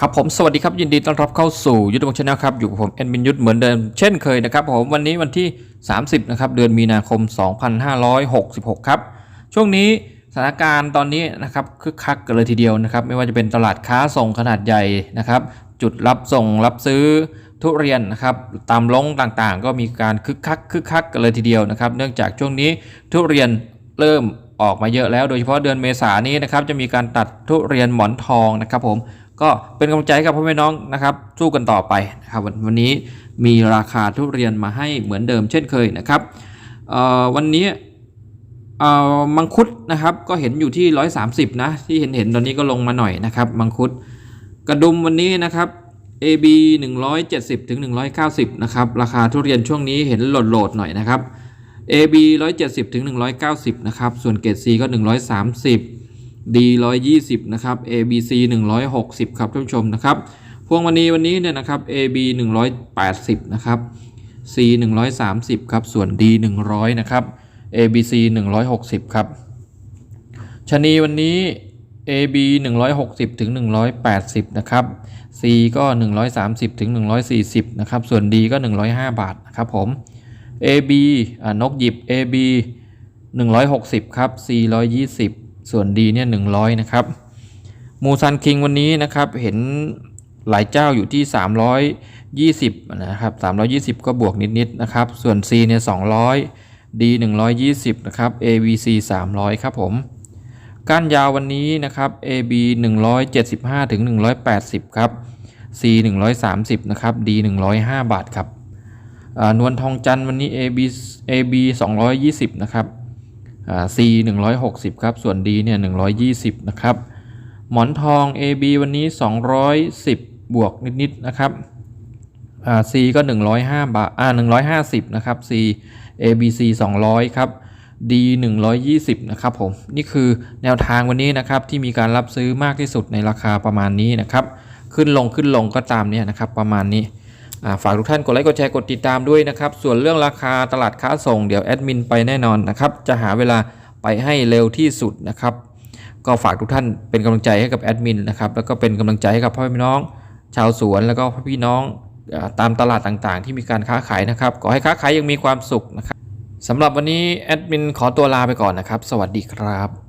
ครับผมสวัสดีครับยินดีต้อนรับเข้าสู่ยุทธบงชาแนลครับอยู่กับผมแอดมินยุทธเหมือนเดิมเช่นเคยนะครับผมวันนี้วันที่ 30นะครับเดือนมีนาคม 2566 ครับ ช่วงนี้สถานการณ์ตอนนี้นะครับคึกคักกันเลยทีเดียวนะครับ ไม่ว่าจะเป็นตลาดค้าส่งขนาดใหญ่นะครับ จุดรับส่งรับซื้อทุเรียนนะครับตามลงต่างๆ ก็มีการคึกคักคึกคักกันเลยทีเดียวนะครับ เนื่องจากช่วงนี้ทุเรียนเริ่มออกมาเยอะแล้ว โดยเฉพาะเดือนเมษานี้นะครับจะมีการตัดทุเรียนหมอนทองนะครับผม ก็เป็นกำลังใจให้กับพ่อแม่น้องนะครับสู้กันต่อไปนะครับวันนี้มีราคาทุเรียนมาให้เหมือนเดิมเช่นเคยนะครับวันนี้มังคุดนะครับก็เห็นอยู่ที่ 130 นะที่เห็นเห็นตอนนี้ก็ลงมาหน่อยนะครับมังคุดกระดุมวันนี้นะครับ AB 170ถึง190นะครับราคาทุเรียนช่วงนี้เห็นโหลดโหลดหน่อยนะครับ AB 170ถึง190นะครับส่วนเกรด C ก็ 130 D 120นะครับ ABC 160 ครับท่านผู้ชมนะครับพวงมณีวันนี้เนี่ยนะครับ AB 180นะครับ C 130ครับส่วน D 100นะครับ ABC 160ครับชนีวันนี้ AB 160ถึง180นะครับ C ก็ 130ถึง140นะครับส่วน D ก็ 105 บาทนะครับผม AB นกหยิบ AB 160ครับ C 120 ส่วน D เนี่ย100นะครับมูซันคิงวันนี้นะครับเห็นหลายเจ้าอยู่ที่ 320นะครับ 320 ก็บวกนิดๆนะครับ ส่วน C เนี่ย200 D 120 นะครับ AVC 300 ครับผม ก้านยาววันนี้นะครับ AB 175ถึง180 ครับ C 130 นะครับ D 105 บาทครับนวลทองจันวันนี้ AB AB 220 นะครับ C 160 ครับ ส่วน D เนี่ย 120 นะครับ หมอนทอง AB วันนี้ 210 บวกนิดๆ นะครับอ่า C ก็ 105 บาท อ่า 150 นะครับ C ABC 200 ครับ D 120 นะครับผม นี่คือแนวทางวันนี้นะครับ ที่มีการรับซื้อมากที่สุดในราคาประมาณนี้นะครับ ขึ้นลงขึ้นลงก็ตามเนี่ยนะครับ ประมาณนี้ ฝากทุกท่านกดไลค์กดแชร์กดติดตามด้วยนะครับ ส่วนเรื่องราคาตลาดค้าส่งเดี๋ยวแอดมินไปแน่นอนนะครับ จะหาเวลาไปให้เร็วที่สุดนะครับ ก็ฝากทุกท่านเป็นกำลังใจให้กับแอดมินนะครับ แล้วก็เป็นกำลังใจให้กับพ่อพี่น้อง ชาวสวนแล้วก็พ่อพี่น้องตามตลาดต่างๆ ที่มีการค้าขายนะครับขอให้ค้าขายยังมีความสุขนะครับสำหรับวันนี้แอดมินขอตัวลาไปก่อนนะครับ สวัสดีครับ